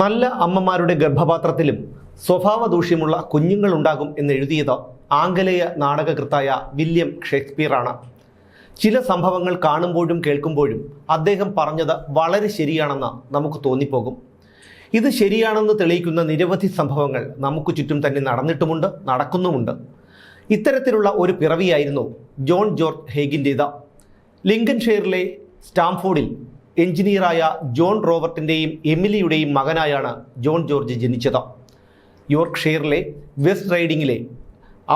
നല്ല അമ്മമാരുടെ ഗർഭപാത്രത്തിലും സ്വഭാവ ദൂഷ്യമുള്ള എന്ന് എഴുതിയത് ആംഗലേയ നാടകകൃത്തായ വില്യം ഷേക്സ്പിയറാണ്. ചില സംഭവങ്ങൾ കാണുമ്പോഴും കേൾക്കുമ്പോഴും അദ്ദേഹം പറഞ്ഞത് വളരെ ശരിയാണെന്ന് നമുക്ക് തോന്നിപ്പോകും. ഇത് ശരിയാണെന്ന് തെളിയിക്കുന്ന നിരവധി സംഭവങ്ങൾ നമുക്ക് ചുറ്റും തന്നെ നടന്നിട്ടുമുണ്ട് നടക്കുന്നുമുണ്ട്. ഇത്തരത്തിലുള്ള ഒരു പിറവിയായിരുന്നു ജോൺ ജോർജ് ഹേഗിന്റേത്. ലിങ്കൻഷെയറിലെ സ്റ്റാംഫോർഡിൽ എഞ്ചിനീയറായ ജോൺ റോബർട്ടിന്റെയും എമിലിയുടെയും മകനായാണ് ജോൺ ജോർജ് ജനിച്ചത്. യോർക്ക്ഷെയറിലെ വെസ്റ്റ് റൈഡിങ്ങിലെ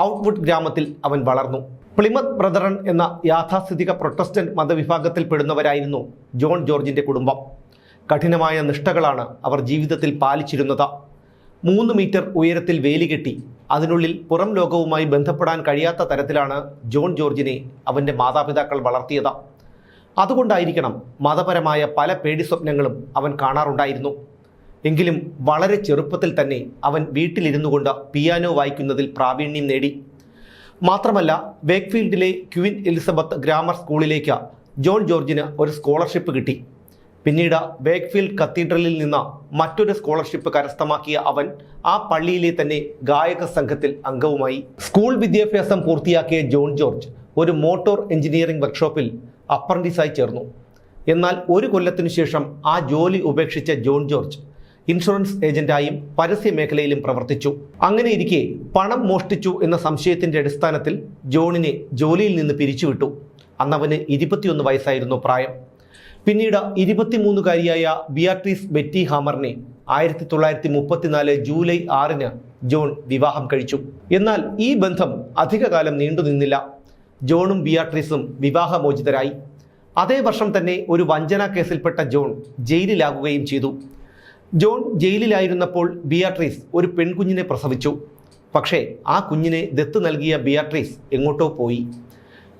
ഔട്ട്വുഡ് ഗ്രാമത്തിൽ അവൻ വളർന്നു. പ്ലിമത്ത് ബ്രദറൺ എന്ന യാഥാസ്ഥിതിക പ്രൊട്ടസ്റ്റന്റ് മതവിഭാഗത്തിൽപ്പെടുന്നവരായിരുന്നു ജോൺ ജോർജിന്റെ കുടുംബം. കഠിനമായ നിഷ്ഠകളാണ് അവർ ജീവിതത്തിൽ പാലിച്ചിരുന്നത്. മൂന്ന് മീറ്റർ ഉയരത്തിൽ വേലികെട്ടി അതിനുള്ളിൽ പുറം ലോകവുമായി ബന്ധപ്പെടാൻ കഴിയാത്ത തരത്തിലാണ് ജോൺ ജോർജിനെ അവന്റെ മാതാപിതാക്കൾ വളർത്തിയത്. അതുകൊണ്ടായിരിക്കണം മതപരമായ പല പേടി സ്വപ്നങ്ങളും അവൻ കാണാറുണ്ടായിരുന്നു. എങ്കിലും വളരെ ചെറുപ്പത്തിൽ തന്നെ അവൻ വീട്ടിലിരുന്നു കൊണ്ട് പിയാനോ വായിക്കുന്നതിൽ പ്രാവീണ്യം നേടി. മാത്രമല്ല വേക്ക്ഫീൽഡിലെ ക്വീൻ എലിസബത്ത് ഗ്രാമർ സ്കൂളിലേക്ക് ജോൺ ജോർജിന് ഒരു സ്കോളർഷിപ്പ് കിട്ടി. പിന്നീട് വേക്ക്ഫീൽഡ് കത്തീഡ്രലിൽ നിന്ന് മറ്റൊരു സ്കോളർഷിപ്പ് കരസ്ഥമാക്കിയ അവൻ ആ പള്ളിയിലെ തന്നെ ഗായക സംഘത്തിൽ അംഗവുമായി. സ്കൂൾ വിദ്യാഭ്യാസം പൂർത്തിയാക്കിയ ജോൺ ജോർജ് ഒരു മോട്ടോർ എഞ്ചിനീയറിംഗ് വർക്ക്ഷോപ്പിൽ അപ്രന്റീസായി ചേർന്നു. എന്നാൽ ഒരു കൊല്ലത്തിനു ശേഷം ആ ജോലി ഉപേക്ഷിച്ച ജോൺ ജോർജ് ഇൻഷുറൻസ് ഏജന്റായും പരസ്യ മേഖലയിലും പ്രവർത്തിച്ചു. അങ്ങനെയിരിക്കെ പണം മോഷ്ടിച്ചു എന്ന സംശയത്തിന്റെ അടിസ്ഥാനത്തിൽ ജോണിനെ ജോലിയിൽ നിന്ന് പിരിച്ചുവിട്ടു. അന്നവന് ഇരുപത്തിയൊന്ന് വയസ്സായിരുന്നു പ്രായം. പിന്നീട് ഇരുപത്തിമൂന്നുകാരിയായ ബിയാട്രീസ് ബെറ്റി ഹാമറിനെ ആയിരത്തി തൊള്ളായിരത്തി മുപ്പത്തിനാല് ജൂലൈ ആറിന് ജോൺ വിവാഹം കഴിച്ചു. എന്നാൽ ഈ ബന്ധം അധികകാലം നീണ്ടുനിന്നില്ല. ജോണും ബിയാട്രീസും വിവാഹമോചിതരായി. അതേ വർഷം തന്നെ ഒരു വഞ്ചനാ കേസിൽപ്പെട്ട ജോൺ ജയിലിലാകുകയും ചെയ്തു. ജോൺ ജയിലിലായിരുന്നപ്പോൾ ബിയാട്രീസ് ഒരു പെൺകുഞ്ഞിനെ പ്രസവിച്ചു. പക്ഷേ ആ കുഞ്ഞിനെ ദത്ത് നൽകിയ ബിയാട്രീസ് എങ്ങോട്ടോ പോയി.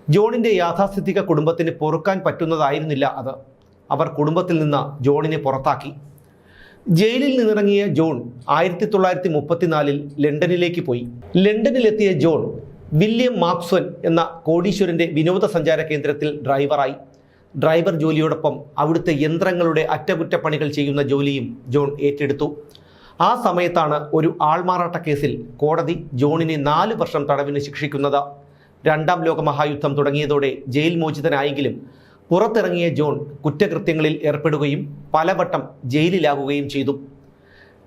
ജോണിന്റെ യാഥാസ്ഥിതിക കുടുംബത്തിന് പൊറുക്കാൻ പറ്റുന്നതായിരുന്നില്ല അത്. അവർ കുടുംബത്തിൽ നിന്ന് ജോണിനെ പുറത്താക്കി. ജയിലിൽ നിന്നിറങ്ങിയ ജോൺ ആയിരത്തി തൊള്ളായിരത്തി മുപ്പത്തിനാലിൽ ലണ്ടനിലേക്ക് പോയി. ലണ്ടനിലെത്തിയ ജോൺ വില്യം മാക്സ്വൻ എന്ന കോടീശ്വരന്റെ വിനോദസഞ്ചാര കേന്ദ്രത്തിൽ ഡ്രൈവറായി. ഡ്രൈവർ ജോലിയോടൊപ്പം അവിടുത്തെ യന്ത്രങ്ങളുടെ അറ്റകുറ്റപ്പണികൾ ചെയ്യുന്ന ജോലിയും ജോൺ ഏറ്റെടുത്തു. ആ സമയത്താണ് ഒരു ആൾമാറാട്ട കേസിൽ കോടതി ജോണിനെ നാല് വർഷം തടവിന് ശിക്ഷിക്കുന്നത്. രണ്ടാം ലോകമഹായുദ്ധം തുടങ്ങിയതോടെ ജയിൽ മോചിതനായെങ്കിലും പുറത്തിറങ്ങിയ ജോൺ കുറ്റകൃത്യങ്ങളിൽ ഏർപ്പെടുകയും പലവട്ടം ജയിലിലാകുകയും ചെയ്തു.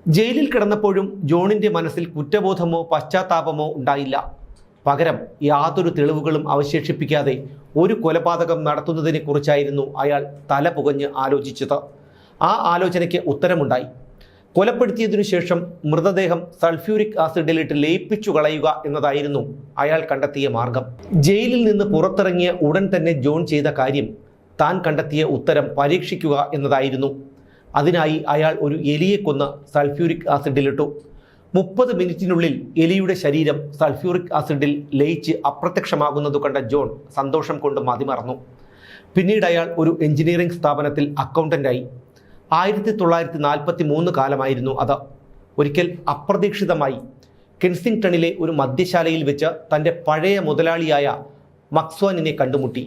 ജയിലിൽ കിടന്നപ്പോഴും ജോണിന്റെ മനസ്സിൽ കുറ്റബോധമോ പശ്ചാത്താപമോ ഉണ്ടായില്ല. പകരം യാതൊരു തെളിവുകളും അവശേഷിപ്പിക്കാതെ ഒരു കൊലപാതകം നടത്തുന്നതിനെക്കുറിച്ചായിരുന്നു അയാൾ തല പുകഞ്ഞ് ആലോചിച്ചത്. ആ ആലോചനയ്ക്ക് ഉത്തരമുണ്ടായി. കൊലപ്പെടുത്തിയതിനു ശേഷം മൃതദേഹം സൾഫ്യൂരിക് ആസിഡിലിട്ട് ലയിപ്പിച്ചു കളയുക എന്നതായിരുന്നു അയാൾ കണ്ടെത്തിയ മാർഗം. ജയിലിൽ നിന്ന് പുറത്തിറങ്ങിയ ഉടൻ തന്നെ ജോൺ ചെയ്ത കാര്യം താൻ കണ്ടെത്തിയ ഉത്തരം പരീക്ഷിക്കുക എന്നതായിരുന്നു. അതിനായി അയാൾ ഒരു എലിയെ കൊന്ന് സൾഫ്യൂരിക് ആസിഡിലിട്ടു. മുപ്പത് മിനിറ്റിനുള്ളിൽ എലിയുടെ ശരീരം സൾഫ്യൂറിക് ആസിഡിൽ ലയിച്ച് അപ്രത്യക്ഷമാകുന്നത് കണ്ട ജോൺ സന്തോഷം കൊണ്ട് മതിമറന്നു പിന്നീട് അയാൾ ഒരു എഞ്ചിനീയറിംഗ് സ്ഥാപനത്തിൽ അക്കൗണ്ടന്റായി ആയിരത്തി തൊള്ളായിരത്തി നാൽപ്പത്തി മൂന്ന് കാലമായിരുന്നു അത്. ഒരിക്കൽ അപ്രതീക്ഷിതമായി കെൻസിംഗ്ടണിലെ ഒരു മദ്യശാലയിൽ വെച്ച് തന്റെ പഴയ മുതലാളിയായ മക്സ്വാനിനെ കണ്ടുമുട്ടി.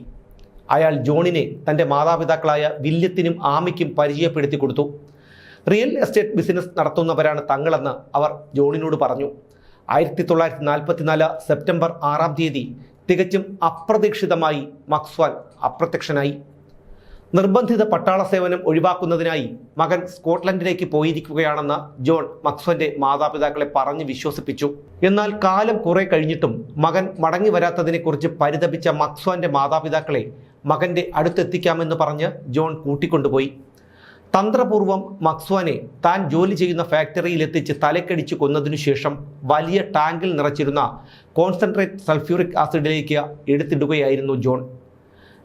അയാൾ ജോണിനെ തന്റെ മാതാപിതാക്കളായ വില്യത്തിനും ആമയ്ക്കും പരിചയപ്പെടുത്തി കൊടുത്തു. റിയൽ എസ്റ്റേറ്റ് ബിസിനസ് നടത്തുന്നവരാണ് തങ്ങളെന്ന് അവർ ജോണിനോട് പറഞ്ഞു. ആയിരത്തി തൊള്ളായിരത്തി നാൽപ്പത്തിനാല് സെപ്റ്റംബർ ആറാം തീയതി തികച്ചും അപ്രതീക്ഷിതമായി മക്സ്വാൻ അപ്രത്യക്ഷനായി. നിർബന്ധിത പട്ടാള സേവനം ഒഴിവാക്കുന്നതിനായി മകൻ സ്കോട്ട്ലൻഡിലേക്ക് പോയിരിക്കുകയാണെന്ന് ജോൺ മക്സ്വന്റെ മാതാപിതാക്കളെ പറഞ്ഞ് വിശ്വസിപ്പിച്ചു. എന്നാൽ കാലം കുറെ കഴിഞ്ഞിട്ടും മകൻ മടങ്ങി വരാത്തതിനെക്കുറിച്ച് പരിതപിച്ച മക്സ്വാന്റെ മാതാപിതാക്കളെ മകന്റെ അടുത്തെത്തിക്കാമെന്ന് പറഞ്ഞ് ജോൺ കൂട്ടിക്കൊണ്ടുപോയി. തന്ത്രപൂർവം മക്സ്വാനെ താൻ ജോലി ചെയ്യുന്ന ഫാക്ടറിയിൽ എത്തിച്ച് തലക്കടിച്ച് കൊന്നതിനു ശേഷം വലിയ ടാങ്കിൽ നിറച്ചിരുന്ന കോൺസെൻട്രേറ്റ് സൾഫ്യൂറിക് ആസിഡിലേക്ക് എടുത്തിടുകയായിരുന്നു ജോൺ.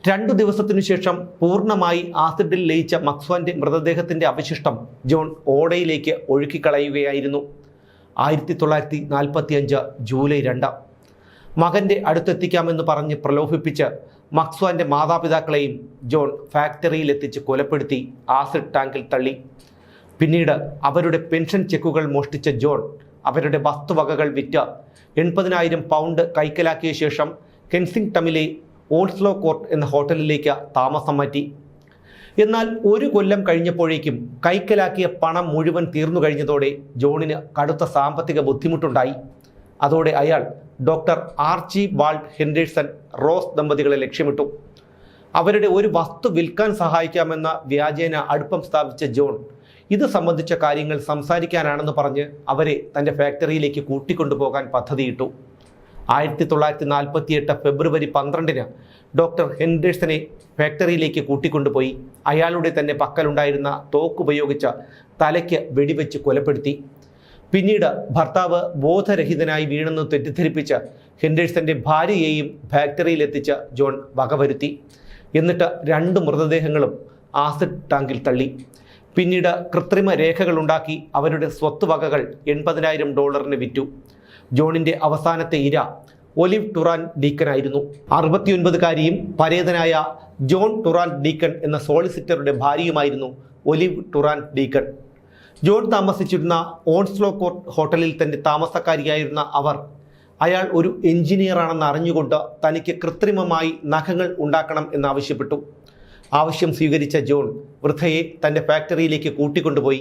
രണ്ടു ദിവസത്തിനു ശേഷം പൂർണമായി ആസിഡിൽ ലയിച്ച മക്സ്വാന്റെ മൃതദേഹത്തിന്റെ അവശിഷ്ടം ജോൺ ഓടയിലേക്ക് ഒഴുക്കിക്കളയുകയായിരുന്നു. ആയിരത്തി തൊള്ളായിരത്തി നാൽപ്പത്തി അഞ്ച് ജൂലൈ രണ്ട്. മകന്റെ അടുത്തെത്തിക്കാമെന്ന് പറഞ്ഞ് പ്രലോഭിപ്പിച്ച് മക്സ്വാന്റെ മാതാപിതാക്കളെയും ജോൺ ഫാക്ടറിയിൽ എത്തിച്ച് കൊലപ്പെടുത്തി ആസിഡ് ടാങ്കിൽ തള്ളി. പിന്നീട് അവരുടെ പെൻഷൻ ചെക്കുകൾ മോഷ്ടിച്ച ജോൺ അവരുടെ വസ്തുവകകൾ വിറ്റ് എൺപതിനായിരം പൗണ്ട് കൈക്കലാക്കിയ ശേഷം കെൻസിംഗ്ടമിലെ ഓൾസ്ലോ കോർട്ട് എന്ന ഹോട്ടലിലേക്ക് താമസം മാറ്റി. എന്നാൽ ഒരു കൊല്ലം കഴിഞ്ഞപ്പോഴേക്കും കൈക്കലാക്കിയ പണം മുഴുവൻ തീർന്നു കഴിഞ്ഞതോടെ ജോണിന് കടുത്ത സാമ്പത്തിക ബുദ്ധിമുട്ടുണ്ടായി. അതോടെ അയാൾ doctor Archibald Henderson Rose ദമ്പതികളെ ലക്ഷ്യമിട്ടു. അവരുടെ ഒരു വസ്തു വിൽക്കാൻ സഹായിക്കാമെന്ന വ്യാജേന അടുപ്പം സ്ഥാപിച്ച ജോൺ ഇത് സംബന്ധിച്ച കാര്യങ്ങൾ സംസാരിക്കാനാണെന്ന് പറഞ്ഞ് അവരെ തന്റെ ഫാക്ടറിയിലേക്ക് കൂട്ടിക്കൊണ്ടുപോകാൻ പദ്ധതിയിട്ടു. ആയിരത്തി തൊള്ളായിരത്തി നാൽപ്പത്തിയെട്ട് ഫെബ്രുവരി പന്ത്രണ്ടിന് ഡോക്ടർ ഹെൻഡേഴ്സനെ ഫാക്ടറിയിലേക്ക് കൂട്ടിക്കൊണ്ടുപോയി. അയാളുടെ തന്നെ പക്കലുണ്ടായിരുന്ന തോക്കുപയോഗിച്ച് തലയ്ക്ക് വെടിവെച്ച് കൊലപ്പെടുത്തി. പിന്നീട് ഭർത്താവ് ബോധരഹിതനായി വീണെന്ന് തെറ്റിദ്ധരിപ്പിച്ച് ഹെൻഡേഴ്സന്റെ ഭാര്യയെയും ഫാക്ടറിയിലെത്തിച്ച് ജോൺ വകവരുത്തി. എന്നിട്ട് രണ്ട് മൃതദേഹങ്ങളും ആസിഡ് ടാങ്കിൽ തള്ളി. പിന്നീട് കൃത്രിമ രേഖകളുണ്ടാക്കി അവരുടെ സ്വത്ത് വകകൾ എൺപതിനായിരം ഡോളറിന് വിറ്റു. ജോണിന്റെ അവസാനത്തെ ഇര ഒലിവ് ടുറാൻ ഡീക്കനായിരുന്നു. അറുപത്തിയൊൻപതുകാരിയും പരേതനായ ജോൺ ടുറാൻ ഡീക്കൺ എന്ന സോളിസിറ്ററുടെ ഭാര്യയുമായിരുന്നു ഒലിവ് ടുറാൻ ഡീക്കൺ ജോൺ താമസിച്ചിരുന്ന ഓൺസ്ലോ കോർട്ട് ഹോട്ടലിൽ തന്റെ താമസക്കാരിയായിരുന്ന അവർ. അയാൾ ഒരു എഞ്ചിനീയറാണെന്ന് അറിഞ്ഞുകൊണ്ട് തനിക്ക് കൃത്രിമമായി നഖങ്ങൾ ഉണ്ടാക്കണം എന്നാവശ്യപ്പെട്ടു. ആവശ്യം സ്വീകരിച്ച ജോൺ വൃദ്ധയെ തന്റെ ഫാക്ടറിയിലേക്ക് കൂട്ടിക്കൊണ്ടുപോയി.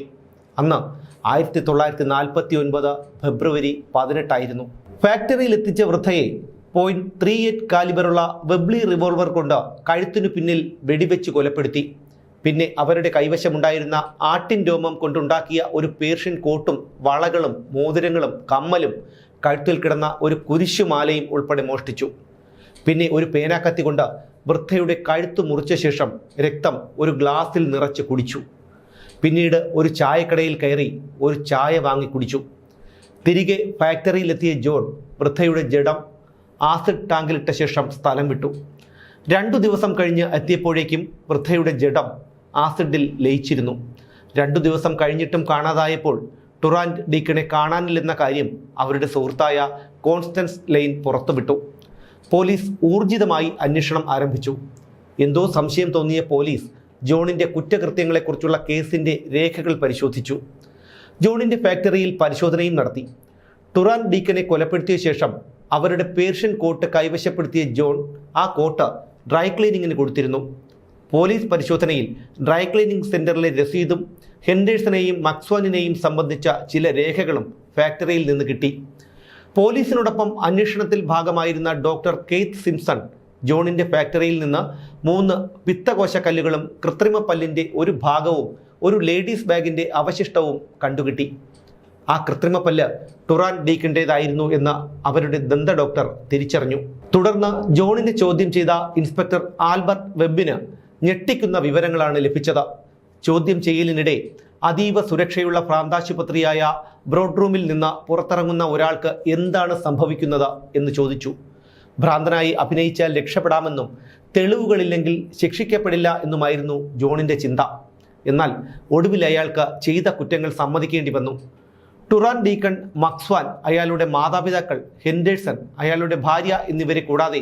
അന്ന് ആയിരത്തി തൊള്ളായിരത്തി നാൽപ്പത്തി ഒൻപത് ഫെബ്രുവരി പതിനെട്ടായിരുന്നു. ഫാക്ടറിയിൽ എത്തിച്ച വൃദ്ധയെ പോയിന്റ് ത്രീ എയ്റ്റ് കാലിബറുള്ള വെബ്ലി റിവോൾവർ കൊണ്ട് കഴുത്തിനു പിന്നിൽ വെടിവെച്ച് കൊലപ്പെടുത്തി. പിന്നെ അവരുടെ കൈവശമുണ്ടായിരുന്ന ആട്ടിൻ രോമം കൊണ്ടുണ്ടാക്കിയ ഒരു പേർഷ്യൻ കോട്ടും വളകളും മോതിരങ്ങളും കമ്മലും കഴുത്തിൽ കിടന്ന ഒരു കുരിശുമാലയും ഉൾപ്പെടെ മോഷ്ടിച്ചു. പിന്നെ ഒരു പേനാക്കത്തി കൊണ്ട് വൃദ്ധയുടെ കഴുത്ത് മുറിച്ച ശേഷം രക്തം ഒരു ഗ്ലാസിൽ നിറച്ച് കുടിച്ചു. പിന്നീട് ഒരു ചായക്കടയിൽ കയറി ഒരു ചായ വാങ്ങി കുടിച്ചു. തിരികെ ഫാക്ടറിയിലെത്തിയ ജോൺ വൃദ്ധയുടെ ജഡം ആസിഡ് ടാങ്കിലിട്ട ശേഷം സ്ഥലം വിട്ടു. രണ്ടു ദിവസം കഴിഞ്ഞ് എത്തിയപ്പോഴേക്കും വൃദ്ധയുടെ ജഡം ആസിഡിൽ ലയിച്ചിരുന്നു. രണ്ടു ദിവസം കഴിഞ്ഞിട്ടും കാണാതായപ്പോൾ ടുറാൻഡ് ഡീക്കണെ കാണാനില്ലെന്ന കാര്യം അവരുടെ സുഹൃത്തായ കോൺസ്റ്റൻസ് ലൈൻ പുറത്തുവിട്ടു. പോലീസ് ഊർജിതമായി അന്വേഷണം ആരംഭിച്ചു. എന്തോ സംശയം തോന്നിയ പോലീസ് ജോണിന്റെ കുറ്റകൃത്യങ്ങളെക്കുറിച്ചുള്ള കേസിന്റെ രേഖകൾ പരിശോധിച്ചു. ജോണിന്റെ ഫാക്ടറിയിൽ പരിശോധനയും നടത്തി. ടുറാൻ ഡീക്കനെ കൊലപ്പെടുത്തിയ ശേഷം അവരുടെ പേർഷ്യൻ കോട്ട് കൈവശപ്പെടുത്തിയ ജോൺ ആ കോട്ട് ഡ്രൈ ക്ലീനിങ്ങിന് കൊടുത്തിരുന്നു. പോലീസ് പരിശോധനയിൽ ഡ്രൈ ക്ലീനിംഗ് സെന്ററിലെ രസീതും ഹെൻഡേഴ്സനെയും മക്സ്വാനിനെയും സംബന്ധിച്ച ചില രേഖകളും ഫാക്ടറിയിൽ നിന്ന് കിട്ടി. പോലീസിനോടൊപ്പം അന്വേഷണത്തിൽ ഭാഗമായിരുന്ന ഡോക്ടർ കെയ്ത്ത് സിംസൺ ജോണിന്റെ ഫാക്ടറിയിൽ നിന്ന് മൂന്ന് പിത്തകോശ കല്ലുകളും കൃത്രിമ പല്ലിന്റെ ഒരു ഭാഗവും ഒരു ലേഡീസ് ബാഗിന്റെ അവശിഷ്ടവും കണ്ടുകിട്ടി. ആ കൃത്രിമ പല്ല് ടുറാൻ ഡീക്കിന്റേതായിരുന്നു എന്ന് അവരുടെ ദന്ത ഡോക്ടർ തിരിച്ചറിഞ്ഞു. തുടർന്ന് ജോണിനെ ചോദ്യം ചെയ്ത ഇൻസ്പെക്ടർ ആൽബർട്ട് വെബിന് ഞെട്ടിക്കുന്ന വിവരങ്ങളാണ് ലഭിച്ചത്. ചോദ്യം ചെയ്യലിനിടെ അതീവ സുരക്ഷയുള്ള പ്രാന്താശുപത്രിയായ ബ്രോഡ് റൂമിൽ നിന്ന് പുറത്തിറങ്ങുന്ന ഒരാൾക്ക് എന്താണ് സംഭവിക്കുന്നത് എന്ന് ചോദിച്ചു. ഭ്രാന്തനായി അഭിനയിച്ചാൽ രക്ഷപ്പെടാമെന്നും തെളിവുകളില്ലെങ്കിൽ ശിക്ഷിക്കപ്പെടില്ല എന്നുമായിരുന്നു ജോണിന്റെ ചിന്ത. എന്നാൽ ഒടുവിൽ അയാൾക്ക് ചെയ്ത കുറ്റങ്ങൾ സമ്മതിക്കേണ്ടി വന്നു. ടുറാൻ ഡീക്കൺ മക്സ്വാൻ അയാളുടെ മാതാപിതാക്കൾ ഹെൻഡേഴ്സൺ അയാളുടെ ഭാര്യ എന്നിവരെ കൂടാതെ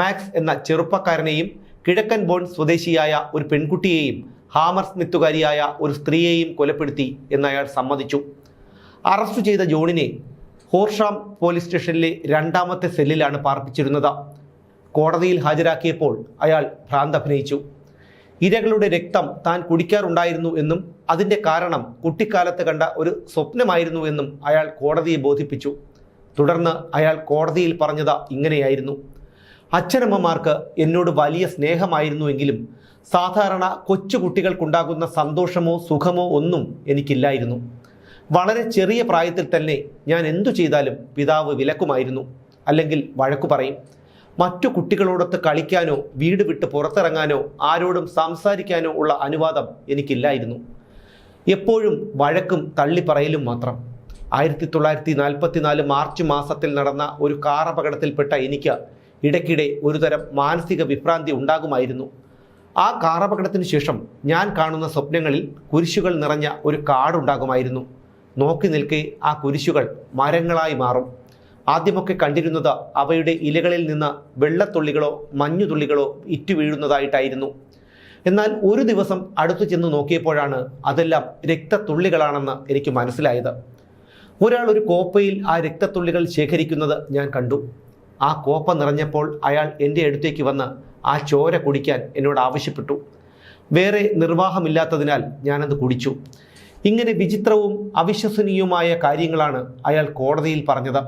മാക്സ് എന്ന ചെറുപ്പക്കാരനെയും കിഴക്കൻ ബോൺ സ്വദേശിയായ ഒരു പെൺകുട്ടിയെയും ഹാമർ സ്മിത്തുകാരിയായ ഒരു സ്ത്രീയെയും കൊലപ്പെടുത്തി എന്ന് അയാൾ സമ്മതിച്ചു. അറസ്റ്റ് ചെയ്ത ജോണിനെ ഹോർഷാം പോലീസ് സ്റ്റേഷനിലെ രണ്ടാമത്തെ സെല്ലിലാണ് പാർപ്പിച്ചിരുന്നത്. കോടതിയിൽ ഹാജരാക്കിയപ്പോൾ അയാൾ ഭ്രാന്ത് അഭിനയിച്ചു. ഇരകളുടെ രക്തം താൻ കുടിക്കാറുണ്ടായിരുന്നു എന്നും അതിന്റെ കാരണം കുട്ടിക്കാലത്ത് കണ്ട ഒരു സ്വപ്നമായിരുന്നു എന്നും അയാൾ കോടതിയെ ബോധിപ്പിച്ചു. തുടർന്ന് അയാൾ കോടതിയിൽ പറഞ്ഞത് ഇങ്ങനെയായിരുന്നു. അച്ഛനമ്മമാർക്ക് എന്നോട് വലിയ സ്നേഹമായിരുന്നുവെങ്കിലും സാധാരണ കൊച്ചു കുട്ടികൾക്കുണ്ടാകുന്ന സന്തോഷമോ സുഖമോ ഒന്നും എനിക്കില്ലായിരുന്നു. വളരെ ചെറിയ പ്രായത്തിൽ തന്നെ ഞാൻ എന്തു ചെയ്താലും പിതാവ് വിലക്കുമായിരുന്നു. അല്ലെങ്കിൽ വഴക്കു പറയും. മറ്റു കുട്ടികളോടൊത്ത് കളിക്കാനോ വീട് വിട്ട് പുറത്തിറങ്ങാനോ ആരോടും സംസാരിക്കാനോ ഉള്ള അനുവാദം എനിക്കില്ലായിരുന്നു. എപ്പോഴും വഴക്കും തള്ളിപ്പറയലും മാത്രം. ആയിരത്തി തൊള്ളായിരത്തി നാൽപ്പത്തിനാല് മാർച്ച് മാസത്തിൽ നടന്ന ഒരു കാർ അപകടത്തിൽപ്പെട്ട എനിക്ക് ഇടയ്ക്കിടെ ഒരുതരം മാനസിക വിഭ്രാന്തി ഉണ്ടാകുമായിരുന്നു. ആ കാറപകടത്തിന് ശേഷം ഞാൻ കാണുന്ന സ്വപ്നങ്ങളിൽ കുരിശുകൾ നിറഞ്ഞ ഒരു കാടുണ്ടാകുമായിരുന്നു. നോക്കി നിൽക്കെ ആ കുരിശുകൾ മരങ്ങളായി മാറും. ആദ്യമൊക്കെ കണ്ടിരുന്നത് അവയുടെ ഇലകളിൽ നിന്ന് വെള്ളത്തുള്ളികളോ മഞ്ഞുതുള്ളികളോ ഇറ്റു വീഴുന്നതായിട്ടായിരുന്നു. എന്നാൽ ഒരു ദിവസം അടുത്തു ചെന്ന് നോക്കിയപ്പോഴാണ് അതെല്ലാം രക്തത്തുള്ളികളാണെന്ന് എനിക്ക് മനസ്സിലായത്. ഒരാൾ ഒരു കോപ്പയിൽ ആ രക്തത്തുള്ളികൾ ശേഖരിക്കുന്നത് ഞാൻ കണ്ടു. ആ കോപ്പ നിറഞ്ഞപ്പോൾ അയാൾ എന്റെ അടുത്തേക്ക് വന്ന് ആ ചോര കുടിക്കാൻ എന്നോട് ആവശ്യപ്പെട്ടു. വേറെ നിർവാഹമില്ലാത്തതിനാൽ ഞാനത് കുടിച്ചു. ഇങ്ങനെ വിചിത്രവും അവിശ്വസനീയവുമായ കാര്യങ്ങളാണ് അയാൾ കോടതിയിൽ പറഞ്ഞത്.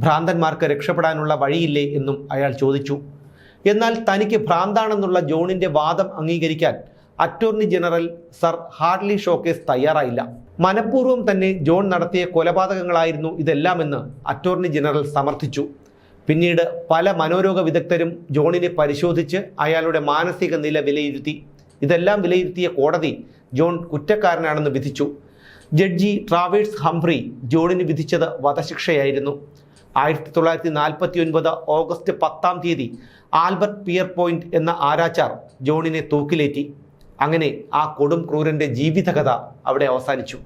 ഭ്രാന്തന്മാർക്ക് രക്ഷപ്പെടാനുള്ള വഴിയില്ലേ എന്നും അയാൾ ചോദിച്ചു. എന്നാൽ തനിക്ക് ഭ്രാന്താണെന്നുള്ള ജോണിന്റെ വാദം അംഗീകരിക്കാൻ attorney general sir Hartley Shawcross തയ്യാറായില്ല. മനഃപൂർവം തന്നെ ജോൺ നടത്തിയ കൊലപാതകങ്ങളായിരുന്നു ഇതെല്ലാമെന്ന് അറ്റോർണി ജനറൽ സമർത്ഥിച്ചു. പിന്നീട് പല മനോരോഗ വിദഗ്ധരും ജോണിനെ പരിശോധിച്ച് അയാളുടെ മാനസിക നില വിലയിരുത്തി. ഇതെല്ലാം വിലയിരുത്തിയ കോടതി ജോൺ കുറ്റക്കാരനാണെന്ന് വിധിച്ചു. ജഡ്ജി ട്രാവേഴ്സ് ഹംഫ്രി ജോണിന് വിധിച്ചത് വധശിക്ഷയായിരുന്നു. ആയിരത്തി തൊള്ളായിരത്തി നാൽപ്പത്തി ഒൻപത് ഓഗസ്റ്റ് പത്താം തീയതി ആൽബർട്ട് പിയർ പോയിന്റ് എന്ന ആരാച്ചാർ ജോണിനെ തൂക്കിലേറ്റി. അങ്ങനെ ആ കൊടും ക്രൂരന്റെ ജീവിതകഥ അവിടെ അവസാനിച്ചു.